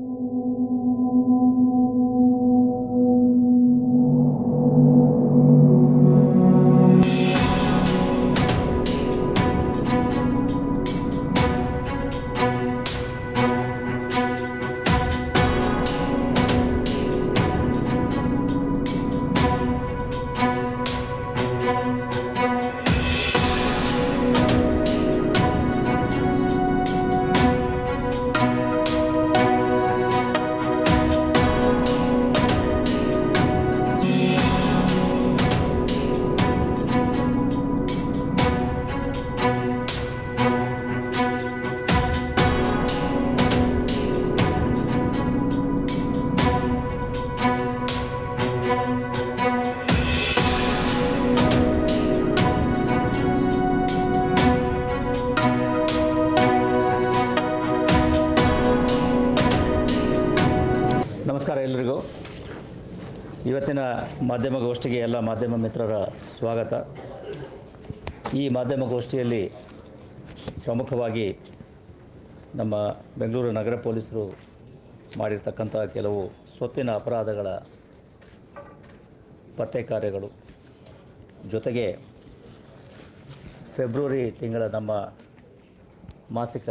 you ಇವತ್ತಿನ ಮಾಧ್ಯಮ ಗೋಷ್ಠಿಗೆ ಎಲ್ಲ ಮಾಧ್ಯಮ ಮಿತ್ರರ ಸ್ವಾಗತ. ಈ ಮಾಧ್ಯಮ ಗೋಷ್ಠಿಯಲ್ಲಿ ಪ್ರಮುಖವಾಗಿ ನಮ್ಮ ಬೆಂಗಳೂರು ನಗರ ಪೊಲೀಸರು ಮಾಡಿರ್ತಕ್ಕಂಥ ಕೆಲವು ಸ್ವತ್ತಿನ ಅಪರಾಧಗಳ ಪತ್ತೆ ಕಾರ್ಯಗಳು. ಜೊತೆಗೆ ಫೆಬ್ರವರಿ ತಿಂಗಳ ನಮ್ಮ ಮಾಸಿಕ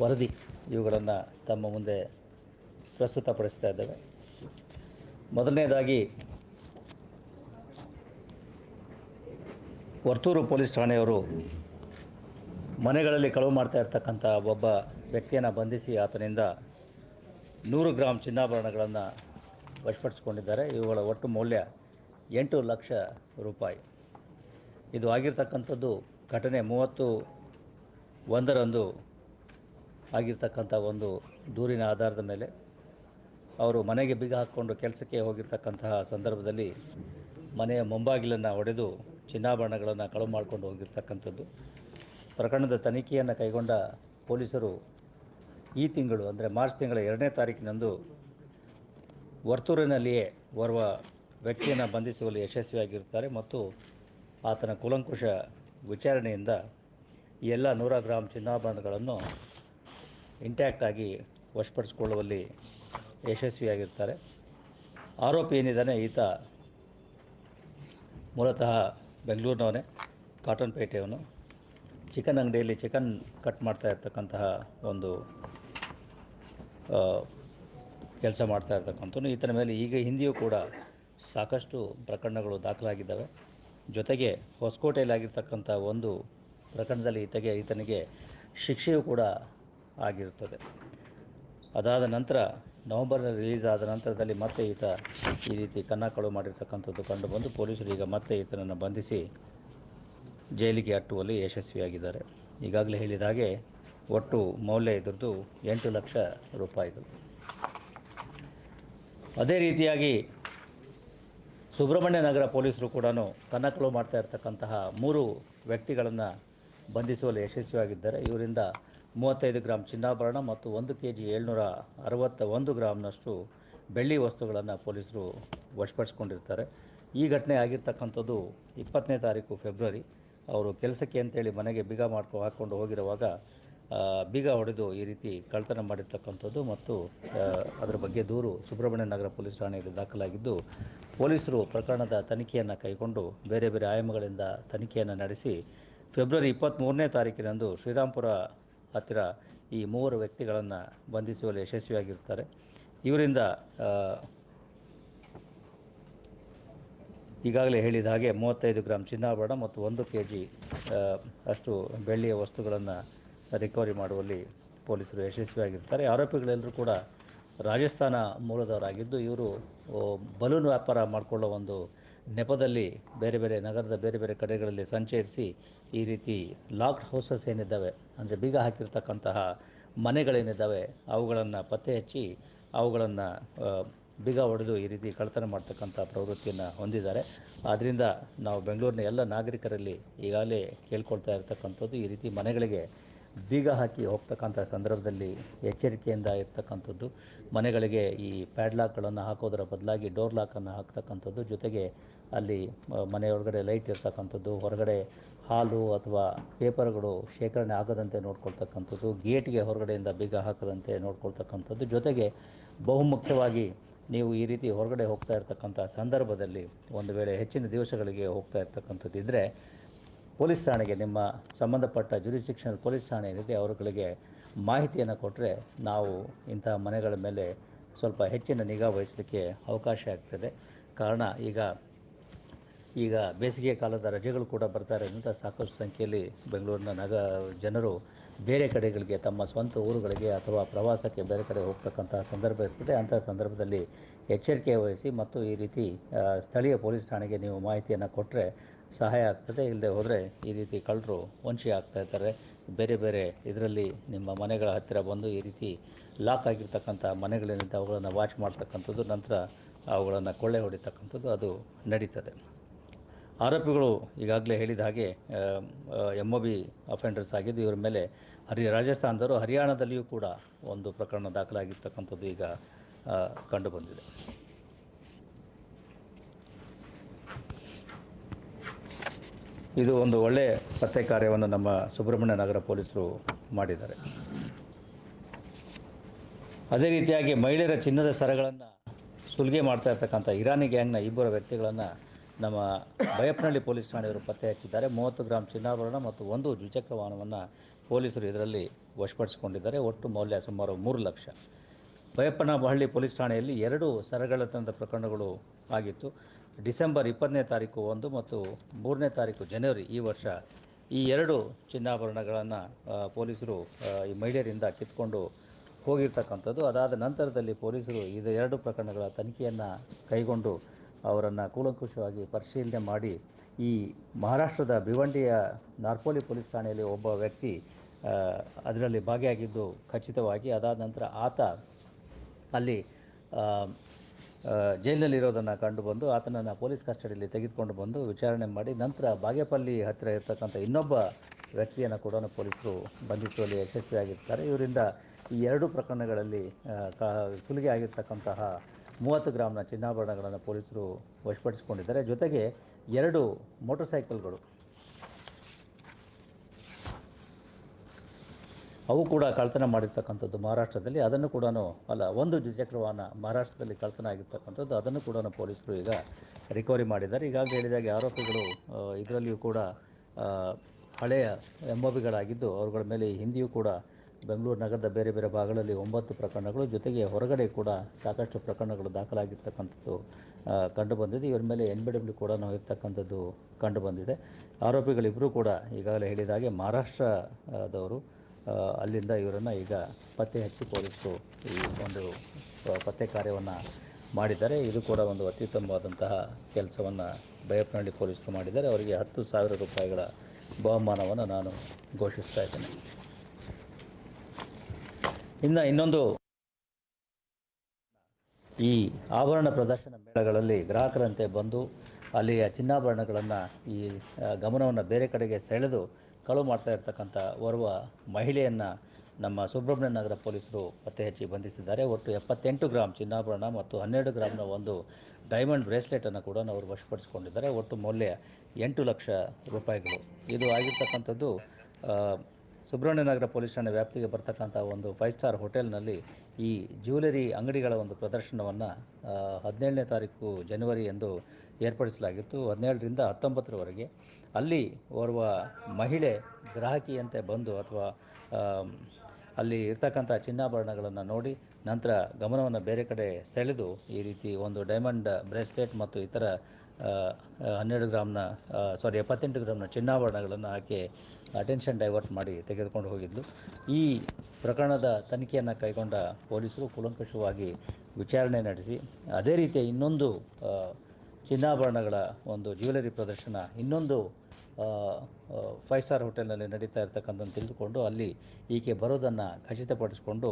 ವರದಿ ಇವುಗಳನ್ನು ತಮ್ಮ ಮುಂದೆ ಪ್ರಸ್ತುತಪಡಿಸ್ತಾ ಇದ್ದೇವೆ. ಮೊದಲನೇದಾಗಿ ವರ್ತೂರು ಪೊಲೀಸ್ ಠಾಣೆಯವರು ಮನೆಗಳಲ್ಲಿ ಕಳವು ಮಾಡ್ತಾ ಇರ್ತಕ್ಕಂಥ ಒಬ್ಬ ವ್ಯಕ್ತಿಯನ್ನು ಬಂಧಿಸಿ ಆತನಿಂದ ನೂರು ಗ್ರಾಮ್ ಚಿನ್ನಾಭರಣಗಳನ್ನು ವಶಪಡಿಸ್ಕೊಂಡಿದ್ದಾರೆ. ಇವುಗಳ ಒಟ್ಟು ಮೌಲ್ಯ ಎಂಟು ಲಕ್ಷ ರೂಪಾಯಿ. ಇದು ಆಗಿರ್ತಕ್ಕಂಥದ್ದು ಘಟನೆ ಮೂವತ್ತು ಒಂದರಂದು ಆಗಿರ್ತಕ್ಕಂಥ ಒಂದು ದೂರಿನ ಆಧಾರದ ಮೇಲೆ. ಅವರು ಮನೆಗೆ ಬೀಗ ಹಾಕ್ಕೊಂಡು ಕೆಲಸಕ್ಕೆ ಹೋಗಿರ್ತಕ್ಕಂತಹ ಸಂದರ್ಭದಲ್ಲಿ ಮನೆಯ ಮುಂಬಾಗಿಲನ್ನು ಒಡೆದು ಚಿನ್ನಾಭರಣಗಳನ್ನು ಕಳವು ಮಾಡಿಕೊಂಡು ಹೋಗಿರ್ತಕ್ಕಂಥದ್ದು. ಪ್ರಕರಣದ ತನಿಖೆಯನ್ನು ಕೈಗೊಂಡ ಪೊಲೀಸರು ಈ ತಿಂಗಳು, ಅಂದರೆ ಮಾರ್ಚ್ ತಿಂಗಳ ಎರಡನೇ ತಾರೀಕಿನಂದು ವರ್ತೂರಿನಲ್ಲಿಯೇ ಓರ್ವ ವ್ಯಕ್ತಿಯನ್ನು ಬಂಧಿಸುವಲ್ಲಿ ಯಶಸ್ವಿಯಾಗಿರುತ್ತಾರೆ ಮತ್ತು ಆತನ ಕುಲಂಕುಷ ವಿಚಾರಣೆಯಿಂದ ಎಲ್ಲ ನೂರ ಗ್ರಾಮ್ ಚಿನ್ನಾಭರಣಗಳನ್ನು ಇಂಟ್ಯಾಕ್ಟಾಗಿ ವಶಪಡಿಸಿಕೊಳ್ಳುವಲ್ಲಿ ಯಶಸ್ವಿಯಾಗಿರ್ತಾರೆ. ಆರೋಪಿ ಏನಿದ್ದಾನೆ, ಈತ ಮೂಲತಃ ಬೆಂಗಳೂರಿನವನೇ ಕಾಟನ್ಪೇಟೆಯವನು ಚಿಕನ್ ಅಂಗಡಿಯಲ್ಲಿ ಚಿಕನ್ ಕಟ್ ಮಾಡ್ತಾ ಇರ್ತಕ್ಕಂತಹ ಒಂದು ಕೆಲಸ ಮಾಡ್ತಾ ಇರ್ತಕ್ಕಂಥ ಈತನ ಮೇಲೆ ಈಗ ಹಿಂದೆಯೂ ಕೂಡ ಸಾಕಷ್ಟು ಪ್ರಕರಣಗಳು ದಾಖಲಾಗಿದ್ದಾವೆ. ಜೊತೆಗೆ ಹೊಸಕೋಟೆಯಲ್ಲಿ ಆಗಿರ್ತಕ್ಕಂಥ ಒಂದು ಪ್ರಕರಣದಲ್ಲಿ ಈತಗೆ, ಈತನಿಗೆ ಶಿಕ್ಷೆಯೂ ಕೂಡ ಆಗಿರುತ್ತದೆ. ಅದಾದ ನಂತರ ನವೆಂಬರ್ನಲ್ಲಿ ರಿಲೀಸ್ ಆದ ನಂತರದಲ್ಲಿ ಮತ್ತೆ ಈತ ಈ ರೀತಿ ಕನ್ನ ಕಳುವು ಮಾಡಿರ್ತಕ್ಕಂಥದ್ದು ಕಂಡುಬಂದು ಪೊಲೀಸರು ಈಗ ಮತ್ತೆ ಈತನನ್ನು ಬಂಧಿಸಿ ಜೈಲಿಗೆ ಅಟ್ಟುವಲ್ಲಿ ಯಶಸ್ವಿಯಾಗಿದ್ದಾರೆ. ಈಗಾಗಲೇ ಹೇಳಿದ ಹಾಗೆ ಒಟ್ಟು ಮೌಲ್ಯ ಇದ್ರದ್ದು ಎಂಟು ಲಕ್ಷ ರೂಪಾಯಿಗಳು. ಅದೇ ರೀತಿಯಾಗಿ ಸುಬ್ರಹ್ಮಣ್ಯ ನಗರ ಪೊಲೀಸರು ಕೂಡ ಕನ್ನಕಳು ಮಾಡ್ತಾ ಇರ್ತಕ್ಕಂತಹ ಮೂರು ವ್ಯಕ್ತಿಗಳನ್ನು ಬಂಧಿಸುವಲ್ಲಿ ಯಶಸ್ವಿಯಾಗಿದ್ದಾರೆ. ಇವರಿಂದ ಮೂವತ್ತೈದು ಗ್ರಾಮ್ ಚಿನ್ನಾಭರಣ ಮತ್ತು ಒಂದು ಕೆ ಜಿ ಏಳ್ನೂರ ಅರವತ್ತ ಒಂದು ಗ್ರಾಮ್ನಷ್ಟು ಬೆಳ್ಳಿ ವಸ್ತುಗಳನ್ನು ಪೊಲೀಸರು ವಶಪಡಿಸ್ಕೊಂಡಿರ್ತಾರೆ. ಈ ಘಟನೆ ಆಗಿರ್ತಕ್ಕಂಥದ್ದು ಇಪ್ಪತ್ತನೇ ತಾರೀಕು ಫೆಬ್ರವರಿ. ಅವರು ಕೆಲಸಕ್ಕೆ ಅಂತೇಳಿ ಮನೆಗೆ ಬೀಗ ಮಾಡ್ಕೊ ಹಾಕ್ಕೊಂಡು ಹೋಗಿರುವಾಗ ಬೀಗ ಹೊಡೆದು ಈ ರೀತಿ ಕಳ್ತನ ಮಾಡಿರ್ತಕ್ಕಂಥದ್ದು ಮತ್ತು ಅದರ ಬಗ್ಗೆ ದೂರು ಸುಬ್ರಹ್ಮಣ್ಯ ನಗರ ಪೊಲೀಸ್ ಠಾಣೆಯಲ್ಲಿ ದಾಖಲಾಗಿದ್ದು, ಪೊಲೀಸರು ಪ್ರಕರಣದ ತನಿಖೆಯನ್ನು ಕೈಗೊಂಡು ಬೇರೆ ಬೇರೆ ಆಯಾಮಗಳಿಂದ ತನಿಖೆಯನ್ನು ನಡೆಸಿ, ಫೆಬ್ರವರಿ ಇಪ್ಪತ್ತ್ಮೂರನೇ ತಾರೀಕಿನಂದು ಶ್ರೀರಾಂಪುರ ಹತ್ತಿರ ಈ ಮೂವರು ವ್ಯಕ್ತಿಗಳನ್ನು ಬಂಧಿಸುವಲ್ಲಿ ಯಶಸ್ವಿಯಾಗಿರ್ತಾರೆ. ಇವರಿಂದ ಈಗಾಗಲೇ ಹೇಳಿದ ಹಾಗೆ ಮೂವತ್ತೈದು ಗ್ರಾಮ್ ಚಿನ್ನಾಭರಣ ಮತ್ತು ಒಂದು ಕೆ ಜಿ ಅಷ್ಟು ಬೆಳ್ಳಿಯ ವಸ್ತುಗಳನ್ನು ರಿಕವರಿ ಮಾಡುವಲ್ಲಿ ಪೊಲೀಸರು ಯಶಸ್ವಿಯಾಗಿರ್ತಾರೆ. ಆರೋಪಿಗಳೆಲ್ಲರೂ ಕೂಡ ರಾಜಸ್ಥಾನ ಮೂಲದವರಾಗಿದ್ದು ಇವರು ಬಲೂನ್ ವ್ಯಾಪಾರ ಮಾಡಿಕೊಳ್ಳೋ ಒಂದು ನೆಪದಲ್ಲಿ ಬೇರೆ ಬೇರೆ ನಗರದ ಬೇರೆ ಬೇರೆ ಕಡೆಗಳಲ್ಲಿ ಸಂಚರಿಸಿ ಈ ರೀತಿ ಲಾಕ್ಡ್ ಹೌಸಸ್ ಏನಿದ್ದಾವೆ, ಅಂದರೆ ಬೀಗ ಹಾಕಿರ್ತಕ್ಕಂತಹ ಮನೆಗಳೇನಿದ್ದಾವೆ, ಅವುಗಳನ್ನು ಪತ್ತೆ ಹಚ್ಚಿ ಅವುಗಳನ್ನು ಬೀಗ ಹೊಡೆದು ಈ ರೀತಿ ಕಳ್ಳತನ ಮಾಡ್ತಕ್ಕಂಥ ಪ್ರವೃತ್ತಿಯನ್ನು ಹೊಂದಿದ್ದಾರೆ. ಆದ್ದರಿಂದ ನಾವು ಬೆಂಗಳೂರಿನ ಎಲ್ಲ ನಾಗರಿಕರಲ್ಲಿ ಈಗಾಗಲೇ ಕೇಳ್ಕೊಳ್ತಾ ಇರ್ತಕ್ಕಂಥದ್ದು ಈ ರೀತಿ ಮನೆಗಳಿಗೆ ಬೀಗ ಹಾಕಿ ಹೋಗ್ತಕ್ಕಂಥ ಸಂದರ್ಭದಲ್ಲಿ ಎಚ್ಚರಿಕೆಯಿಂದ ಇರ್ತಕ್ಕಂಥದ್ದು. ಮನೆಗಳಿಗೆ ಈ ಪ್ಯಾಡ್ಲಾಕ್ಗಳನ್ನು ಹಾಕೋದರ ಬದಲಾಗಿ ಡೋರ್ ಲಾಕನ್ನು ಹಾಕ್ತಕ್ಕಂಥದ್ದು. ಜೊತೆಗೆ ಅಲ್ಲಿ ಮನೆ ಮನೆಯೊಳಗಡೆ ಲೈಟ್ ಇರ್ತಕ್ಕಂಥದ್ದು, ಹೊರಗಡೆ ಹಾಲು ಅಥವಾ ಪೇಪರ್ಗಳು ಶೇಖರಣೆ ಆಗದಂತೆ ನೋಡ್ಕೊಳ್ತಕ್ಕಂಥದ್ದು ಗೇಟ್ಗೆ ಹೊರಗಡೆಯಿಂದ ಬೀಗ ಹಾಕದಂತೆ ನೋಡ್ಕೊಳ್ತಕ್ಕಂಥದ್ದು. ಜೊತೆಗೆ ಬಹುಮುಖ್ಯವಾಗಿ ನೀವು ಈ ರೀತಿ ಹೊರಗಡೆ ಹೋಗ್ತಾ ಇರ್ತಕ್ಕಂಥ ಸಂದರ್ಭದಲ್ಲಿ ಒಂದು ವೇಳೆ ಹೆಚ್ಚಿನ ದಿವಸಗಳಿಗೆ ಹೋಗ್ತಾ ಇರ್ತಕ್ಕಂಥದ್ದು ಇದ್ದರೆ ಪೊಲೀಸ್ ಠಾಣೆಗೆ ನಿಮ್ಮ ಸಂಬಂಧಪಟ್ಟ ಜುರಿಸಿಕ್ಷನ್ ಪೊಲೀಸ್ ಠಾಣೆ ಏನಿದೆ ಅವರುಗಳಿಗೆ ಮಾಹಿತಿಯನ್ನು ಕೊಟ್ಟರೆ ನಾವು ಇಂತಹ ಮನೆಗಳ ಮೇಲೆ ಸ್ವಲ್ಪ ಹೆಚ್ಚಿನ ನಿಗಾ ವಹಿಸಲಿಕ್ಕೆ ಅವಕಾಶ ಆಗ್ತದೆ. ಕಾರಣ ಈಗ ಈಗ ಬೇಸಿಗೆ ಕಾಲದ ರಜೆಗಳು ಕೂಡ ಬರ್ತಾ ಇರೋದ್ರಿಂದ ಸಾಕಷ್ಟು ಸಂಖ್ಯೆಯಲ್ಲಿ ಬೆಂಗಳೂರಿನ ನಗ ಜನರು ಬೇರೆ ಕಡೆಗಳಿಗೆ ತಮ್ಮ ಸ್ವಂತ ಊರುಗಳಿಗೆ ಅಥವಾ ಪ್ರವಾಸಕ್ಕೆ ಬೇರೆ ಕಡೆ ಹೋಗ್ತಕ್ಕಂಥ ಸಂದರ್ಭ ಇರ್ತದೆ. ಅಂಥ ಸಂದರ್ಭದಲ್ಲಿ ಎಚ್ಚರಿಕೆ ವಹಿಸಿ ಮತ್ತು ಈ ರೀತಿ ಸ್ಥಳೀಯ ಪೊಲೀಸ್ ಠಾಣೆಗೆ ನೀವು ಮಾಹಿತಿಯನ್ನು ಕೊಟ್ಟರೆ ಸಹಾಯ ಆಗ್ತದೆ. ಇಲ್ಲದೆ ಹೋದರೆ ಈ ರೀತಿ ಕಳ್ಳರು ವಂಶಿ ಆಗ್ತಾ ಇರ್ತಾರೆ. ಬೇರೆ ಬೇರೆ ಇದರಲ್ಲಿ ನಿಮ್ಮ ಮನೆಗಳ ಹತ್ತಿರ ಬಂದು ಈ ರೀತಿ ಲಾಕ್ ಆಗಿರ್ತಕ್ಕಂಥ ಮನೆಗಳೇನಿದೆ ಅವುಗಳನ್ನು ವಾಚ್ ಮಾಡ್ತಕ್ಕಂಥದ್ದು, ನಂತರ ಅವುಗಳನ್ನು ಕೊಳ್ಳೆ ಹೊಡಿತಕ್ಕಂಥದ್ದು, ಅದು ನಡೀತದೆ. ಆರೋಪಿಗಳು ಈಗಾಗಲೇ ಹೇಳಿದ ಹಾಗೆ ಎಂ ಒ ಬಿ ಅಫೆಂಡರ್ಸ್ ಆಗಿದ್ದು ಇವರ ಮೇಲೆ ಹರಿ, ರಾಜಸ್ಥಾನದವರು ಹರಿಯಾಣದಲ್ಲಿಯೂ ಕೂಡ ಒಂದು ಪ್ರಕರಣ ದಾಖಲಾಗಿರ್ತಕ್ಕಂಥದ್ದು ಈಗ ಕಂಡುಬಂದಿದೆ. ಇದು ಒಂದು ಒಳ್ಳೆಯ ಪತ್ತೆ ಕಾರ್ಯವನ್ನು ನಮ್ಮ ಸುಬ್ರಹ್ಮಣ್ಯ ನಗರ ಪೊಲೀಸರು ಮಾಡಿದ್ದಾರೆ. ಅದೇ ರೀತಿಯಾಗಿ ಮಹಿಳೆಯರ ಚಿನ್ನದ ಸರಗಳನ್ನು ಸುಲಿಗೆ ಮಾಡ್ತಾ ಇರ್ತಕ್ಕಂಥ ಇರಾನಿ ಗ್ಯಾಂಗ್ನ ಇಬ್ಬರು ವ್ಯಕ್ತಿಗಳನ್ನು ನಮ್ಮ ಬಯಪ್ಪನಹಳ್ಳಿ ಪೊಲೀಸ್ ಠಾಣೆಯವರು ಪತ್ತೆ ಹಚ್ಚಿದ್ದಾರೆ. ಮೂವತ್ತು ಗ್ರಾಂ ಚಿನ್ನಾಭರಣ ಮತ್ತು ಒಂದು ದ್ವಿಚಕ್ರ ವಾಹನವನ್ನು ಪೊಲೀಸರು ಇದರಲ್ಲಿ ವಶಪಡಿಸಿಕೊಂಡಿದ್ದಾರೆ. ಒಟ್ಟು ಮೌಲ್ಯ ಸುಮಾರು ಮೂರು ಲಕ್ಷ. ಬಯಪ್ಪನಹಳ್ಳಿ ಪೊಲೀಸ್ ಠಾಣೆಯಲ್ಲಿ ಎರಡು ಸರಗಳತನದ ಪ್ರಕರಣಗಳು ಆಗಿತ್ತು. ಡಿಸೆಂಬರ್ ಇಪ್ಪತ್ತನೇ ತಾರೀಕು ಒಂದು ಮತ್ತು ಮೂರನೇ ತಾರೀಕು ಜನವರಿ ಈ ವರ್ಷ ಈ ಎರಡು ಚಿನ್ನಾಭರಣಗಳನ್ನು ಪೊಲೀಸರು ಈ ಮಹಿಳೆಯರಿಂದ ಕಿತ್ಕೊಂಡು ಹೋಗಿರ್ತಕ್ಕಂಥದ್ದು. ಅದಾದ ನಂತರದಲ್ಲಿ ಪೊಲೀಸರು ಇದು ಎರಡು ಪ್ರಕರಣಗಳ ತನಿಖೆಯನ್ನು ಕೈಗೊಂಡು ಅವರನ್ನು ಕೂಲಂಕುಷವಾಗಿ ಪರಿಶೀಲನೆ ಮಾಡಿ ಈ ಮಹಾರಾಷ್ಟ್ರದ ಭಿವಂಡಿಯ ನಾರ್ಪೋಲಿ ಪೊಲೀಸ್ ಠಾಣೆಯಲ್ಲಿ ಒಬ್ಬ ವ್ಯಕ್ತಿ ಅದರಲ್ಲಿ ಭಾಗಿಯಾಗಿದ್ದು ಖಚಿತವಾಗಿ, ಅದಾದ ನಂತರ ಆತ ಅಲ್ಲಿ ಜೈಲಿನಲ್ಲಿರೋದನ್ನು ಕಂಡು ಬಂದು ಆತನನ್ನು ಪೊಲೀಸ್ ಕಸ್ಟಡಿಯಲ್ಲಿ ತೆಗೆದುಕೊಂಡು ಬಂದು ವಿಚಾರಣೆ ಮಾಡಿ, ನಂತರ ಬಾಗೇಪಲ್ಲಿ ಹತ್ತಿರ ಇರತಕ್ಕಂಥ ಇನ್ನೊಬ್ಬ ವ್ಯಕ್ತಿಯನ್ನು ಕೂಡ ಪೊಲೀಸರು ಬಂಧಿಸುವಲ್ಲಿ ಯಶಸ್ವಿಯಾಗಿರ್ತಾರೆ. ಇವರಿಂದ ಈ ಎರಡು ಪ್ರಕರಣಗಳಲ್ಲಿ ಸುಲಿಗೆ ಆಗಿರ್ತಕ್ಕಂತಹ ಮೂವತ್ತು ಗ್ರಾಮ್ನ ಚಿನ್ನಾಭರಣಗಳನ್ನು ಪೊಲೀಸರು ವಶಪಡಿಸಿಕೊಂಡಿದ್ದಾರೆ. ಜೊತೆಗೆ ಎರಡು ಮೋಟರ್ ಸೈಕಲ್ಗಳು ಅವು ಕೂಡ ಕಳ್ತನ ಮಾಡಿರ್ತಕ್ಕಂಥದ್ದು ಮಹಾರಾಷ್ಟ್ರದಲ್ಲಿ. ಅದನ್ನು ಕೂಡ ಅಲ್ಲ, ಒಂದು ದ್ವಿಚಕ್ರ ವಾಹನ ಮಹಾರಾಷ್ಟ್ರದಲ್ಲಿ ಕಳ್ತನ ಆಗಿರ್ತಕ್ಕಂಥದ್ದು. ಅದನ್ನು ಕೂಡ ಪೊಲೀಸರು ಈಗ ರಿಕವರಿ ಮಾಡಿದ್ದಾರೆ. ಈಗಾಗಲೇ ಹೇಳಿದಾಗ ಆರೋಪಿಗಳು ಇದರಲ್ಲಿಯೂ ಕೂಡ ಹಳೆಯ ಎಂಬಬಿಗಳಾಗಿದ್ದು ಅವರುಗಳ ಮೇಲೆ ಹಿಂದಿಯೂ ಕೂಡ ಬೆಂಗಳೂರು ನಗರದ ಬೇರೆ ಬೇರೆ ಭಾಗಗಳಲ್ಲಿ ಒಂಬತ್ತು ಪ್ರಕರಣಗಳು, ಜೊತೆಗೆ ಹೊರಗಡೆ ಕೂಡ ಸಾಕಷ್ಟು ಪ್ರಕರಣಗಳು ದಾಖಲಾಗಿರ್ತಕ್ಕಂಥದ್ದು ಕಂಡುಬಂದಿದೆ. ಇವರ ಮೇಲೆ ಎನ್ ಬಿ ಡಬ್ಲ್ಯೂ ಕೂಡ ಇರ್ತಕ್ಕಂಥದ್ದು ಕಂಡುಬಂದಿದೆ. ಆರೋಪಿಗಳಿಬ್ಬರೂ ಕೂಡ ಈಗಾಗಲೇ ಹೇಳಿದ ಹಾಗೆ ಮಹಾರಾಷ್ಟ್ರದವರು ಅಲ್ಲಿಂದ ಇವರನ್ನು ಈಗ ಪತ್ತೆ ಹಚ್ಚಿ ಪೊಲೀಸರು ಈ ಒಂದು ಪತ್ತೆ ಕಾರ್ಯವನ್ನು ಮಾಡಿದ್ದಾರೆ. ಇದು ಕೂಡ ಒಂದು ಅತ್ಯುತ್ತಮವಾದಂತಹ ಕೆಲಸವನ್ನು ಬಯಪ್ಪನಹಳ್ಳಿ ಪೊಲೀಸರು ಮಾಡಿದ್ದಾರೆ. ಅವರಿಗೆ ಹತ್ತು ಸಾವಿರ ರೂಪಾಯಿಗಳ ಬಹುಮಾನವನ್ನು ನಾನು ಘೋಷಿಸ್ತಾ ಇದ್ದೇನೆ. ಇನ್ನು ಇನ್ನೊಂದು ಈ ಆಭರಣ ಪ್ರದರ್ಶನ ಮೇಳಗಳಲ್ಲಿ ಗ್ರಾಹಕರಂತೆ ಬಂದು ಅಲ್ಲಿಯ ಚಿನ್ನಾಭರಣಗಳನ್ನು ಈ ಗಮನವನ್ನು ಬೇರೆ ಕಡೆಗೆ ಸೆಳೆದು ಕಳು ಮಾಡ್ತಾ ಇರ್ತಕ್ಕಂಥ ಓರ್ವ ಮಹಿಳೆಯನ್ನು ನಮ್ಮ ಸುಬ್ರಹ್ಮಣ್ಯ ನಗರ ಪೊಲೀಸರು ಪತ್ತೆ ಹಚ್ಚಿ ಬಂಧಿಸಿದ್ದಾರೆ. ಒಟ್ಟು ಎಪ್ಪತ್ತೆಂಟು ಗ್ರಾಮ್ ಚಿನ್ನಾಭರಣ ಮತ್ತು ಹನ್ನೆರಡು ಗ್ರಾಮ್ನ ಒಂದು ಡೈಮಂಡ್ ಬ್ರೇಸ್ಲೆಟನ್ನು ಕೂಡ ಅವರು ವಶಪಡಿಸಿಕೊಂಡಿದ್ದಾರೆ. ಒಟ್ಟು ಮೌಲ್ಯ ಎಂಟು ಲಕ್ಷ ರೂಪಾಯಿಗಳು. ಇದು ಆಗಿರ್ತಕ್ಕಂಥದ್ದು ಆ, ಸುಬ್ರಹ್ಮಣ್ಯ ನಗರ ಪೊಲೀಸ್ ಠಾಣೆ ವ್ಯಾಪ್ತಿಗೆ ಬರ್ತಕ್ಕಂಥ ಒಂದು ಫೈವ್ ಸ್ಟಾರ್ ಹೋಟೆಲ್ನಲ್ಲಿ ಈ ಜ್ಯುವೆಲರಿ ಅಂಗಡಿಗಳ ಒಂದು ಪ್ರದರ್ಶನವನ್ನು ಹದಿನೇಳನೇ ತಾರೀಕು ಜನವರಿ ಎಂದು ಏರ್ಪಡಿಸಲಾಗಿತ್ತು. ಹದಿನೇಳರಿಂದ ಹತ್ತೊಂಬತ್ತರವರೆಗೆ ಅಲ್ಲಿ ಓರ್ವ ಮಹಿಳೆ ಗ್ರಾಹಕಿಯಂತೆ ಬಂದು ಅಥವಾ ಅಲ್ಲಿ ಇರ್ತಕ್ಕಂಥ ಚಿನ್ನಾಭರಣಗಳನ್ನು ನೋಡಿ ನಂತರ ಗಮನವನ್ನು ಬೇರೆ ಕಡೆ ಸೆಳೆದು ಈ ರೀತಿ ಒಂದು ಡೈಮಂಡ್ ಬ್ರೇಸ್ಲೆಟ್ ಮತ್ತು ಇತರ ಹನ್ನೆರಡು ಗ್ರಾಮ್ನ ಸಾರಿ ಎಪ್ಪತ್ತೆಂಟು ಗ್ರಾಮ್ನ ಚಿನ್ನಾಭರಣಗಳನ್ನು ಆಕೆ ಅಟೆನ್ಷನ್ ಡೈವರ್ಟ್ ಮಾಡಿ ತೆಗೆದುಕೊಂಡು ಹೋಗಿದ್ಲು. ಈ ಪ್ರಕರಣದ ತನಿಖೆಯನ್ನು ಕೈಗೊಂಡ ಪೊಲೀಸರು ಕೂಲಂಕಷವಾಗಿ ವಿಚಾರಣೆ ನಡೆಸಿ, ಅದೇ ರೀತಿಯ ಇನ್ನೊಂದು ಚಿನ್ನಾಭರಣಗಳ ಒಂದು ಜ್ಯುವೆಲರಿ ಪ್ರದರ್ಶನ, ಇನ್ನೊಂದು ಫೈವ್ ಸ್ಟಾರ್ ಹೋಟೆಲ್ನಲ್ಲಿ ನಡೀತಾ ಇರ್ತಕ್ಕಂಥದ್ದು ತಿಳಿದುಕೊಂಡು ಅಲ್ಲಿ ಈಕೆ ಬರೋದನ್ನು ಖಚಿತಪಡಿಸಿಕೊಂಡು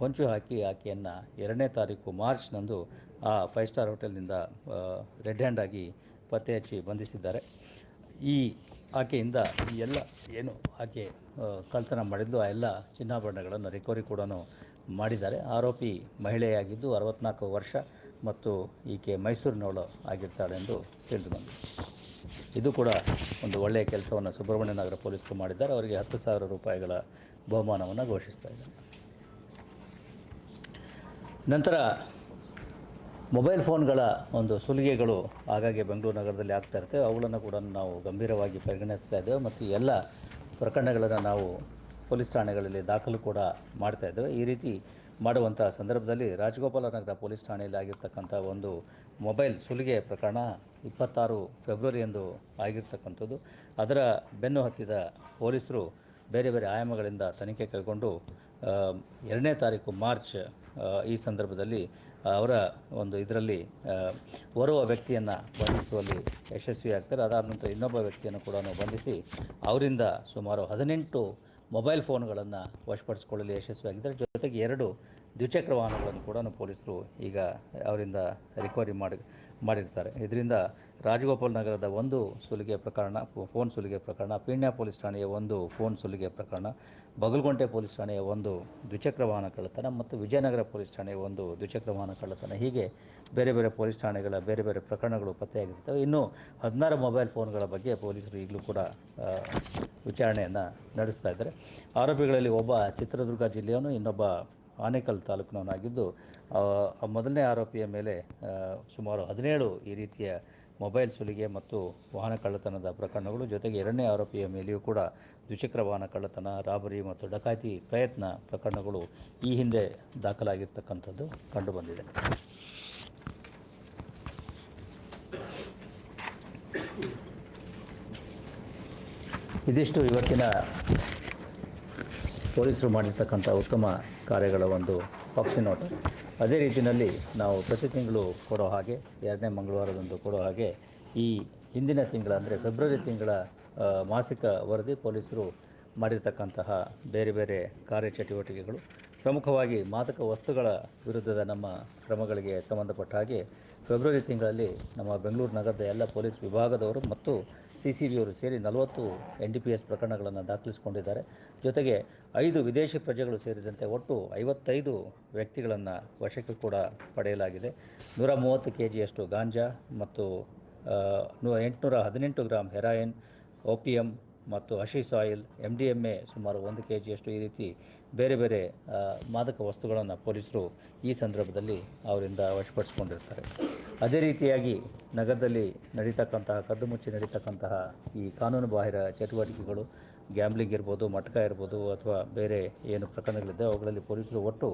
ಹೊಂಚು ಹಾಕಿ ಆಕೆಯನ್ನು ಎರಡನೇ ತಾರೀಕು ಮಾರ್ಚ್ನಂದು ಆ ಫೈವ್ ಸ್ಟಾರ್ ಹೋಟೆಲ್ನಿಂದ ರೆಡ್ ಹ್ಯಾಂಡ್ ಆಗಿ ಪತ್ತೆ ಹಚ್ಚಿ ಬಂಧಿಸಿದ್ದಾರೆ. ಈ ಆಕೆಯಿಂದ ಈ ಎಲ್ಲ ಏನು ಆಕೆ ಕಳ್ತನ ಮಾಡಿದ್ದು ಆ ಎಲ್ಲ ಚಿನ್ನಾಭರಣಗಳನ್ನು ರಿಕವರಿ ಕೂಡ ಮಾಡಿದ್ದಾರೆ. ಆರೋಪಿ ಮಹಿಳೆಯಾಗಿದ್ದು ಅರವತ್ನಾಲ್ಕು ವರ್ಷ ಮತ್ತು ಈಕೆ ಮೈಸೂರಿನವಳು ಆಗಿರ್ತಾಳೆ ಎಂದು ತಿಳಿದು ಬಂದಿದೆ. ಇದು ಕೂಡ ಒಂದು ಒಳ್ಳೆಯ ಕೆಲಸವನ್ನು ಸುಬ್ರಹ್ಮಣ್ಯನಗರ ಪೊಲೀಸರು ಮಾಡಿದ್ದಾರೆ. ಅವರಿಗೆ ಹತ್ತು ಸಾವಿರ ರೂಪಾಯಿಗಳ ಬಹುಮಾನವನ್ನು ಘೋಷಿಸ್ತಾ ಇದ್ದಾರೆ. ನಂತರ ಮೊಬೈಲ್ ಫೋನ್ಗಳ ಒಂದು ಸುಲಿಗೆಗಳು ಆಗಾಗ್ಗೆ ಬೆಂಗಳೂರು ನಗರದಲ್ಲಿ ಆಗ್ತಾ ಇರ್ತವೆ ಅವುಗಳನ್ನು ಕೂಡ ನಾವು ಗಂಭೀರವಾಗಿ ಪರಿಗಣಿಸ್ತಾ ಇದ್ದೇವೆ ಮತ್ತು ಎಲ್ಲ ಪ್ರಕರಣಗಳನ್ನು ನಾವು ಪೊಲೀಸ್ ಠಾಣೆಗಳಲ್ಲಿ ದಾಖಲು ಕೂಡ ಮಾಡ್ತಾ ಇದ್ದೇವೆ. ಈ ರೀತಿ ಮಾಡುವಂಥ ಸಂದರ್ಭದಲ್ಲಿ ರಾಜಗೋಪಾಲ ನಗರ ಪೊಲೀಸ್ ಠಾಣೆಯಲ್ಲಿ ಆಗಿರ್ತಕ್ಕಂಥ ಒಂದು ಮೊಬೈಲ್ ಸುಲಿಗೆ ಪ್ರಕರಣ ಇಪ್ಪತ್ತಾರು ಫೆಬ್ರವರಿಯಂದು ಆಗಿರ್ತಕ್ಕಂಥದ್ದು. ಅದರ ಬೆನ್ನು ಹತ್ತಿದ ಪೊಲೀಸರು ಬೇರೆ ಬೇರೆ ಆಯಾಮಗಳಿಂದ ತನಿಖೆ ಕೈಗೊಂಡು ಎರಡನೇ ತಾರೀಕು ಮಾರ್ಚ್ ಈ ಸಂದರ್ಭದಲ್ಲಿ ಅವರ ಒಂದು ಇದರಲ್ಲಿ ಓರ್ವ ವ್ಯಕ್ತಿಯನ್ನು ಬಂಧಿಸುವಲ್ಲಿ ಯಶಸ್ವಿಯಾಗ್ತಾರೆ. ಅದಾದ ನಂತರ ಇನ್ನೊಬ್ಬ ವ್ಯಕ್ತಿಯನ್ನು ಕೂಡ ಬಂಧಿಸಿ, ಅವರಿಂದ ಸುಮಾರು ಹದಿನೆಂಟು ಮೊಬೈಲ್ ಫೋನ್ಗಳನ್ನು ವಶಪಡಿಸಿಕೊಳ್ಳಲು ಯಶಸ್ವಿಯಾಗಿದ್ದಾರೆ. ಜೊತೆಗೆ ಎರಡು ದ್ವಿಚಕ್ರ ವಾಹನಗಳನ್ನು ಕೂಡ ಪೊಲೀಸರು ಈಗ ಅವರಿಂದ ರಿಕವರಿ ಮಾಡಿ, ಮಾಡಿರ್ತಾರೆ. ಇದರಿಂದ ರಾಜಗೋಪಾಲ್ ನಗರದ ಒಂದು ಸುಲಿಗೆ ಪ್ರಕರಣ ಫೋನ್ ಸುಲಿಗೆ ಪ್ರಕರಣ, ಪೀಣ್ಯ ಪೊಲೀಸ್ ಠಾಣೆಯ ಒಂದು ಫೋನ್ ಸುಲಿಗೆ ಪ್ರಕರಣ, ಬಗಲ್ಗೊಂಟೆ ಪೊಲೀಸ್ ಠಾಣೆಯ ಒಂದು ದ್ವಿಚಕ್ರ ವಾಹನ ಕಳ್ಳತನ ಮತ್ತು ವಿಜಯನಗರ ಪೊಲೀಸ್ ಠಾಣೆಯ ಒಂದು ದ್ವಿಚಕ್ರ ವಾಹನ ಕಳ್ಳತನ. ಹೀಗೆ ಬೇರೆ ಬೇರೆ ಪೊಲೀಸ್ ಠಾಣೆಗಳ ಬೇರೆ ಬೇರೆ ಪ್ರಕರಣಗಳು ಪತ್ತೆಯಾಗಿರ್ತವೆ. ಇನ್ನು ಹದಿನಾರು ಮೊಬೈಲ್ ಫೋನ್ಗಳ ಬಗ್ಗೆ ಪೊಲೀಸರು ಈಗಲೂ ಕೂಡ ವಿಚಾರಣೆಯನ್ನು ನಡೆಸ್ತಾ ಇದ್ದಾರೆ. ಆರೋಪಿಗಳಲ್ಲಿ ಒಬ್ಬ ಚಿತ್ರದುರ್ಗ ಜಿಲ್ಲೆಯವನು, ಇನ್ನೊಬ್ಬ ಆನೇಕಲ್ ತಾಲೂಕಿನವನಾಗಿದ್ದು ಮೊದಲನೇ ಆರೋಪಿಯ ಮೇಲೆ ಸುಮಾರು ಹದಿನೇಳು ಈ ರೀತಿಯ ಮೊಬೈಲ್ ಸುಲಿಗೆ ಮತ್ತು ವಾಹನ ಕಳ್ಳತನದ ಪ್ರಕರಣಗಳು ಜೊತೆಗೆ ಎರಡನೇ ಆರೋಪಿಯ ಮೇಲೆಯೂ ಕೂಡ ದ್ವಿಚಕ್ರ ವಾಹನ ಕಳ್ಳತನ, ರಾಬರಿ ಮತ್ತು ಡಕಾಯಿತಿ ಪ್ರಯತ್ನ ಪ್ರಕರಣಗಳು ಈ ಹಿಂದೆ ದಾಖಲಾಗಿರ್ತಕ್ಕಂಥದ್ದು ಕಂಡುಬಂದಿದೆ. ಇದಿಷ್ಟು ಇವತ್ತಿನ ಪೊಲೀಸರು ಮಾಡಿರ್ತಕ್ಕಂಥ ಉತ್ತಮ ಕಾರ್ಯಗಳ ಒಂದು ಪಕ್ಷಿ ನೋಟ. ಅದೇ ರೀತಿಯಲ್ಲಿ ನಾವು ಪ್ರತಿ ತಿಂಗಳು ಕೊಡೋ ಹಾಗೆ, ಎರಡನೇ ಮಂಗಳವಾರದಂದು ಕೊಡೋ ಹಾಗೆ ಈ ಹಿಂದಿನ ತಿಂಗಳ ಅಂದರೆ ಫೆಬ್ರವರಿ ತಿಂಗಳ ಮಾಸಿಕ ವರದಿ ಪೊಲೀಸರು ಮಾಡಿರ್ತಕ್ಕಂತಹ ಬೇರೆ ಬೇರೆ ಕಾರ್ಯಚಟುವಟಿಕೆಗಳು. ಪ್ರಮುಖವಾಗಿ ಮಾದಕ ವಸ್ತುಗಳ ವಿರುದ್ಧದ ನಮ್ಮ ಕ್ರಮಗಳಿಗೆ ಸಂಬಂಧಪಟ್ಟ ಹಾಗೆ ಫೆಬ್ರವರಿ ತಿಂಗಳಲ್ಲಿ ನಮ್ಮ ಬೆಂಗಳೂರು ನಗರದ ಎಲ್ಲ ಪೊಲೀಸ್ ವಿಭಾಗದವರು ಮತ್ತು ಸಿ ಸಿ ಬಿಯವರು ಸೇರಿ ನಲವತ್ತು ಎನ್ ಡಿ ಪಿ ಎಸ್ ಪ್ರಕರಣಗಳನ್ನು ದಾಖಲಿಸಿಕೊಂಡಿದ್ದಾರೆ. ಜೊತೆಗೆ ಐದು ವಿದೇಶಿ ಪ್ರಜೆಗಳು ಸೇರಿದಂತೆ ಒಟ್ಟು ಐವತ್ತೈದು ವ್ಯಕ್ತಿಗಳನ್ನು ವಶಕ್ಕೆ ಕೂಡ ಪಡೆಯಲಾಗಿದೆ. ನೂರ ಮೂವತ್ತು ಕೆ ಜಿಯಷ್ಟು ಗಾಂಜಾ ಮತ್ತು ನೂ, ಎಂಟುನೂರ ಹದಿನೆಂಟು ಗ್ರಾಮ್ ಹೆರಾಯಿನ್, ಓಪಿಯಂ ಮತ್ತು hashish oil M D M A ಸುಮಾರು ಒಂದು ಕೆ ಜಿಯಷ್ಟು ಈ ರೀತಿ ಬೇರೆ ಬೇರೆ ಮಾದಕ ವಸ್ತುಗಳನ್ನು ಪೊಲೀಸರು ಈ ಸಂದರ್ಭದಲ್ಲಿ ಅವರಿಂದ ವಶಪಡಿಸ್ಕೊಂಡಿರ್ತಾರೆ. ಅದೇ ರೀತಿಯಾಗಿ ನಗರದಲ್ಲಿ ನಡೀತಕ್ಕಂತಹ ಕದ್ದು ಮುಚ್ಚಿ ನಡೀತಕ್ಕಂತಹ ಈ ಕಾನೂನು ಬಾಹಿರ ಚಟುವಟಿಕೆಗಳು ಗ್ಯಾಮ್ಲಿಂಗ್ ಇರ್ಬೋದು ಮಟ್ಕ ಇರ್ಬೋದು ಅಥವಾ ಬೇರೆ ಏನು ಪ್ರಕರಣಗಳಿದೆ ಅವುಗಳಲ್ಲಿ ಪೊಲೀಸರು ಒಟ್ಟು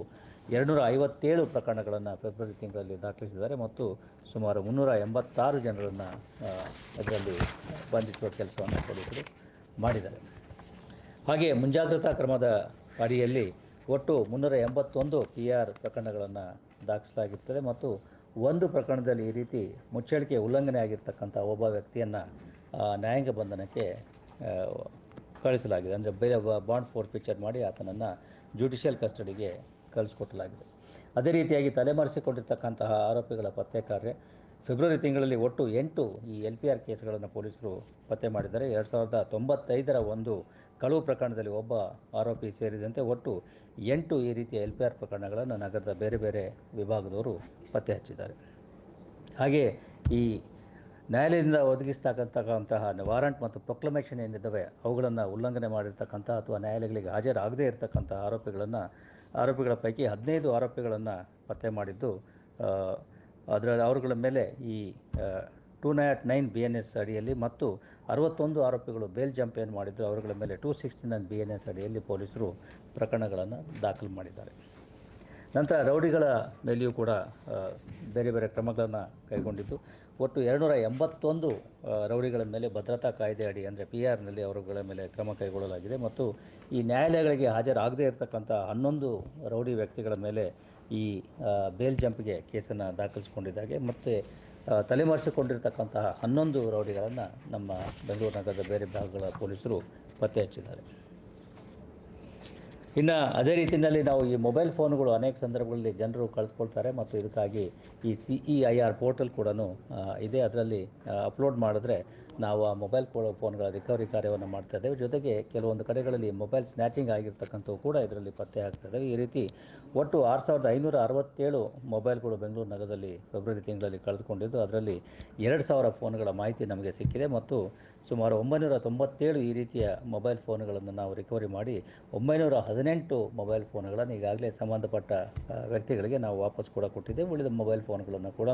ಎರಡುನೂರ ಐವತ್ತೇಳು ಪ್ರಕರಣಗಳನ್ನು ಫೆಬ್ರವರಿ ತಿಂಗಳಲ್ಲಿ ದಾಖಲಿಸಿದ್ದಾರೆ ಮತ್ತು ಸುಮಾರು ಮುನ್ನೂರ ಎಂಬತ್ತಾರು ಜನರನ್ನು ಅದರಲ್ಲಿ ಬಂಧಿಸುವ ಕೆಲಸವನ್ನು ಪೊಲೀಸರು ಮಾಡಿದ್ದಾರೆ. ಹಾಗೆ ಮುಂಜಾಗ್ರತಾ ಕ್ರಮದ ಅಡಿಯಲ್ಲಿ ಒಟ್ಟು ಮುನ್ನೂರ ಎಂಬತ್ತೊಂದು ಪಿ ಆರ್ ಪ್ರಕರಣಗಳನ್ನು ದಾಖಲಿಸಲಾಗಿರ್ತದೆ ಮತ್ತು ಒಂದು ಪ್ರಕರಣದಲ್ಲಿ ಈ ರೀತಿ ಮುಚ್ಚಳಿಕೆ ಉಲ್ಲಂಘನೆ ಆಗಿರ್ತಕ್ಕಂಥ ಒಬ್ಬ ವ್ಯಕ್ತಿಯನ್ನು ನ್ಯಾಯಾಂಗ ಬಂಧನಕ್ಕೆ ಕಳಿಸಲಾಗಿದೆ. ಅಂದರೆ ಬೇರೆ ಬಾಂಡ್ ಫೋರ್ ಫೀಚರ್ ಮಾಡಿ ಆತನನ್ನು ಜುಡಿಷಿಯಲ್ ಕಸ್ಟಡಿಗೆ ಕಳಿಸ್ಕೊಟ್ಟಲಾಗಿದೆ. ಅದೇ ರೀತಿಯಾಗಿ ತಲೆಮರೆಸಿಕೊಂಡಿರ್ತಕ್ಕಂತಹ ಆರೋಪಿಗಳ ಪತ್ತೆ ಕಾರ್ಯ ಫೆಬ್ರವರಿ ತಿಂಗಳಲ್ಲಿ ಒಟ್ಟು ಎಂಟು ಈ ಎಲ್ ಪಿ ಆರ್ ಕೇಸ್ಗಳನ್ನು ಪೊಲೀಸರು ಪತ್ತೆ ಮಾಡಿದ್ದಾರೆ. ಎರಡು ಸಾವಿರದ ತೊಂಬತ್ತೈದರ ಒಂದು ಕಳುವು ಪ್ರಕರಣದಲ್ಲಿ ಒಬ್ಬ ಆರೋಪಿ ಸೇರಿದಂತೆ ಒಟ್ಟು ಎಂಟು ಈ ರೀತಿಯ ಎಲ್ ಪಿ ಆರ್ ಪ್ರಕರಣಗಳನ್ನು ನಗರದ ಬೇರೆ ಬೇರೆ ವಿಭಾಗದವರು ಪತ್ತೆ ಹಚ್ಚಿದ್ದಾರೆ. ಹಾಗೆ ಈ ನ್ಯಾಯಾಲಯದಿಂದ ಒದಗಿಸ್ತಕ್ಕಂತಹ ವಾರಂಟ್ ಮತ್ತು ಪ್ರೊಕ್ಲಮೇಷನ್ ಏನಿದ್ದಾವೆ, ಅವುಗಳನ್ನು ಉಲ್ಲಂಘನೆ ಮಾಡಿರ್ತಕ್ಕಂಥ ಅಥವಾ ನ್ಯಾಯಾಲಯಗಳಿಗೆ ಹಾಜರಾಗದೇ ಇರತಕ್ಕಂಥ ಆರೋಪಿಗಳನ್ನು, ಆರೋಪಿಗಳ ಪೈಕಿ ಹದಿನೈದು ಆರೋಪಿಗಳನ್ನು ಪತ್ತೆ ಮಾಡಿದ್ದು ಅದರ, ಅವರುಗಳ ಮೇಲೆ ಈ two nought nine B N S ಅಡಿಯಲ್ಲಿ ಮತ್ತು ಅರವತ್ತೊಂದು ಆರೋಪಿಗಳು ಬೇಲ್ ಜಂಪ್ ಏನು ಮಾಡಿದ್ರು, ಅವರುಗಳ ಮೇಲೆ two sixty nine B N S ಅಡಿಯಲ್ಲಿ ಪೊಲೀಸರು ಪ್ರಕರಣಗಳನ್ನು ದಾಖಲು ಮಾಡಿದ್ದಾರೆ. ನಂತರ ರೌಡಿಗಳ ಮೇಲೆಯೂ ಕೂಡ ಬೇರೆ ಬೇರೆ ಕ್ರಮಗಳನ್ನು ಕೈಗೊಂಡಿದ್ದು. ಒಟ್ಟು ಎರಡುನೂರ ಎಂಬತ್ತೊಂದು ರೌಡಿಗಳ ಮೇಲೆ ಭದ್ರತಾ ಕಾಯ್ದೆ ಅಡಿ ಅಂದರೆ ಪಿ ಆರ್ನಲ್ಲಿ ಅವರುಗಳ ಮೇಲೆ ಕ್ರಮ ಕೈಗೊಳ್ಳಲಾಗಿದೆ. ಮತ್ತು ಈ ನ್ಯಾಯಾಲಯಗಳಿಗೆ ಹಾಜರಾಗದೇ ಇರತಕ್ಕಂಥ ಹನ್ನೊಂದು ರೌಡಿ ವ್ಯಕ್ತಿಗಳ ಮೇಲೆ ಈ ಬೇಲ್ ಜಂಪ್ಗೆ ಕೇಸನ್ನು ದಾಖಲಿಸಿಕೊಂಡಿದ್ದಾಗೆ. ಮತ್ತು ತಲೆಮರೆಸಿಕೊಂಡಿರ್ತಕ್ಕಂತಹ ಹನ್ನೊಂದು ರೌಡಿಗಳನ್ನು ನಮ್ಮ ಬೆಂಗಳೂರು ನಗರದ ಬೇರೆ ಭಾಗಗಳ ಪೊಲೀಸರು ಪತ್ತೆ ಹಚ್ಚಿದ್ದಾರೆ. ಇನ್ನು ಅದೇ ರೀತಿಯಲ್ಲಿ ನಾವು ಈ ಮೊಬೈಲ್ ಫೋನ್ಗಳು ಅನೇಕ ಸಂದರ್ಭಗಳಲ್ಲಿ ಜನರು ಕಳೆದುಕೊಳ್ತಾರೆ ಮತ್ತು ಇದಕ್ಕಾಗಿ ಈ C E I R portal ಕೂಡ ಇದೆ. ಅದರಲ್ಲಿ ಅಪ್ಲೋಡ್ ಮಾಡಿದ್ರೆ ನಾವು ಆ ಮೊಬೈಲ್ ಫೋನ್ಗಳ ರಿಕವರಿ ಕಾರ್ಯವನ್ನು ಮಾಡ್ತಾ ಇದ್ದೇವೆ. ಜೊತೆಗೆ ಕೆಲವೊಂದು ಕಡೆಗಳಲ್ಲಿ ಮೊಬೈಲ್ ಸ್ನ್ಯಾಚಿಂಗ್ ಆಗಿರ್ತಕ್ಕಂಥವು ಕೂಡ ಇದರಲ್ಲಿ ಪತ್ತೆ ಆಗ್ತಾ ಇದ್ದಾವೆ. ಈ ರೀತಿ ಒಟ್ಟು ಆರು ಸಾವಿರದ ಐನೂರ ಅರವತ್ತೇಳು ಮೊಬೈಲ್ಗಳು ಬೆಂಗಳೂರು ನಗರದಲ್ಲಿ ಫೆಬ್ರವರಿ ತಿಂಗಳಲ್ಲಿ ಕಳೆದುಕೊಂಡಿದ್ದು, ಅದರಲ್ಲಿ ಎರಡು ಸಾವಿರ ಫೋನ್ಗಳ ಮಾಹಿತಿ ನಮಗೆ ಸಿಕ್ಕಿದೆ. ಮತ್ತು ಸುಮಾರು ಒಂಬೈನೂರ ತೊಂಬತ್ತೇಳು ಈ ರೀತಿಯ ಮೊಬೈಲ್ ಫೋನ್ಗಳನ್ನು ನಾವು ರಿಕವರಿ ಮಾಡಿ ಒಂಬೈನೂರ ಹದಿನೆಂಟು ಮೊಬೈಲ್ ಫೋನ್ಗಳನ್ನು ಈಗಾಗಲೇ ಸಂಬಂಧಪಟ್ಟ ವ್ಯಕ್ತಿಗಳಿಗೆ ನಾವು ವಾಪಸ್ ಕೂಡ ಕೊಟ್ಟಿದ್ದೇವೆ. ಉಳಿದ ಮೊಬೈಲ್ ಫೋನ್ಗಳನ್ನು ಕೂಡ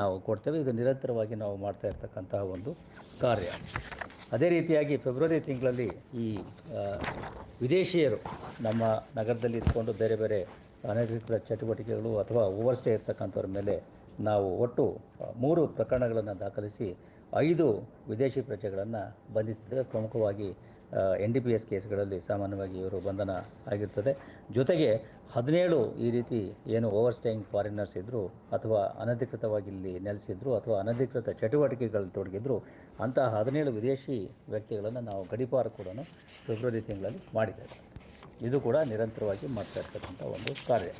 ನಾವು ಕೊಡ್ತೇವೆ. ಇದು ನಿರಂತರವಾಗಿ ನಾವು ಮಾಡ್ತಾ ಇರ್ತಕ್ಕಂತಹ ಒಂದು ಕಾರ್ಯ. ಅದೇ ರೀತಿಯಾಗಿ ಫೆಬ್ರವರಿ ತಿಂಗಳಲ್ಲಿ ಈ ವಿದೇಶಿಯರು ನಮ್ಮ ನಗರದಲ್ಲಿ ಇದ್ಕೊಂಡು ಬೇರೆ ಬೇರೆ ಅನಧಿಕೃತ ಚಟುವಟಿಕೆಗಳು ಅಥವಾ ಓವರ್ ಸ್ಟೇ ಇರ್ತಕ್ಕಂಥವ್ರ ಮೇಲೆ ನಾವು ಒಟ್ಟು ಮೂರು ಪ್ರಕರಣಗಳನ್ನು ದಾಖಲಿಸಿ ಐದು ವಿದೇಶಿ ಪ್ರಜೆಗಳನ್ನು ಬಂಧಿಸಿದರೆ ಪ್ರಮುಖವಾಗಿ ಎನ್ ಡಿ ಪಿ ಎಸ್ ಕೇಸ್ಗಳಲ್ಲಿ ಸಾಮಾನ್ಯವಾಗಿ ಇವರು ಬಂಧನ ಆಗಿರ್ತದೆ. ಜೊತೆಗೆ ಹದಿನೇಳು ಈ ರೀತಿ ಏನು ಓವರ್ ಸ್ಟೇಯಿಂಗ್ ಫಾರಿನರ್ಸ್ ಇದ್ದರು ಅಥವಾ ಅನಧಿಕೃತವಾಗಿ ಇಲ್ಲಿ ನೆಲೆಸಿದ್ರು ಅಥವಾ ಅನಧಿಕೃತ ಚಟುವಟಿಕೆಗಳಲ್ಲಿ ತೊಡಗಿದ್ರು ಅಂತಹ ಹದಿನೇಳು ವಿದೇಶಿ ವ್ಯಕ್ತಿಗಳನ್ನು ನಾವು ಗಡಿಪಾರು ಕೂಡ ಫೆಬ್ರವರಿ ತಿಂಗಳಲ್ಲಿ ಮಾಡಿದ್ದೇವೆ. ಇದು ಕೂಡ ನಿರಂತರವಾಗಿ ಮಾಡ್ತಾ ಇರ್ತಕ್ಕಂಥ ಒಂದು ಕಾರ್ಯ.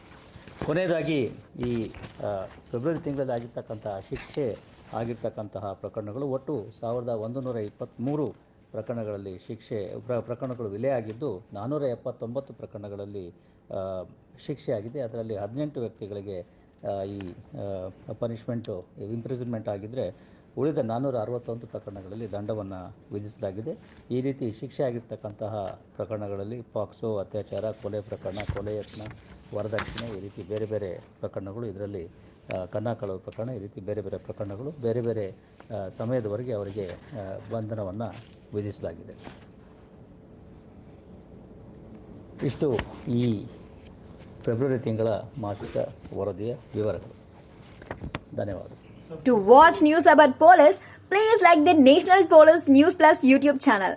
ಕೊನೆಯದಾಗಿ ಈ ಫೆಬ್ರವರಿ ತಿಂಗಳಲ್ಲಿ ಆಗಿರ್ತಕ್ಕಂಥ ಶಿಕ್ಷೆ ಆಗಿರ್ತಕ್ಕಂತಹ ಪ್ರಕರಣಗಳು ಒಟ್ಟು ಸಾವಿರದ ಒಂದು ನೂರ ಇಪ್ಪತ್ತ್ಮೂರು ಪ್ರಕರಣಗಳಲ್ಲಿ ಶಿಕ್ಷೆ, ಪ್ರ, ಪ್ರಕರಣಗಳು ವಿಲೆ ಆಗಿದ್ದು ನಾನ್ನೂರ ಎಪ್ಪತ್ತೊಂಬತ್ತು ಪ್ರಕರಣಗಳಲ್ಲಿ ಶಿಕ್ಷೆಯಾಗಿದೆ. ಅದರಲ್ಲಿ ಹದಿನೆಂಟು ವ್ಯಕ್ತಿಗಳಿಗೆ ಈ ಪನಿಷ್ಮೆಂಟು ಇಂಪ್ರಿಸನ್ಮೆಂಟ್ ಆಗಿದ್ದರೆ ಉಳಿದ ನಾನ್ನೂರ ಅರವತ್ತೊಂದು ಪ್ರಕರಣಗಳಲ್ಲಿ ದಂಡವನ್ನು ವಿಧಿಸಲಾಗಿದೆ. ಈ ರೀತಿ ಶಿಕ್ಷೆ ಆಗಿರ್ತಕ್ಕಂತಹ ಪ್ರಕರಣಗಳಲ್ಲಿ ಪಾಕ್ಸೋ, ಅತ್ಯಾಚಾರ, ಕೊಲೆ ಪ್ರಕರಣ, ಕೊಲೆ ಯತ್ನ, ವರದಕ್ಷಿಣೆ ಈ ರೀತಿ ಬೇರೆ ಬೇರೆ ಪ್ರಕರಣಗಳು ಇದರಲ್ಲಿ ಕನ್ನ ಕಳವು ಪ್ರಕರಣ, ಈ ರೀತಿ ಬೇರೆ ಬೇರೆ ಪ್ರಕರಣಗಳು ಬೇರೆ ಬೇರೆ ಸಮಯದವರೆಗೆ ಅವರಿಗೆ ಬಂಧನವನ್ನು ವಿಧಿಸಲಾಗಿದೆ. ಇಷ್ಟು ಈ ಫೆಬ್ರವರಿ ತಿಂಗಳ ಮಾಸಿಕ ವರದಿಯ ವಿವರಗಳು. ಧನ್ಯವಾದ. To watch news about police please like the National Police News Plus YouTube channel.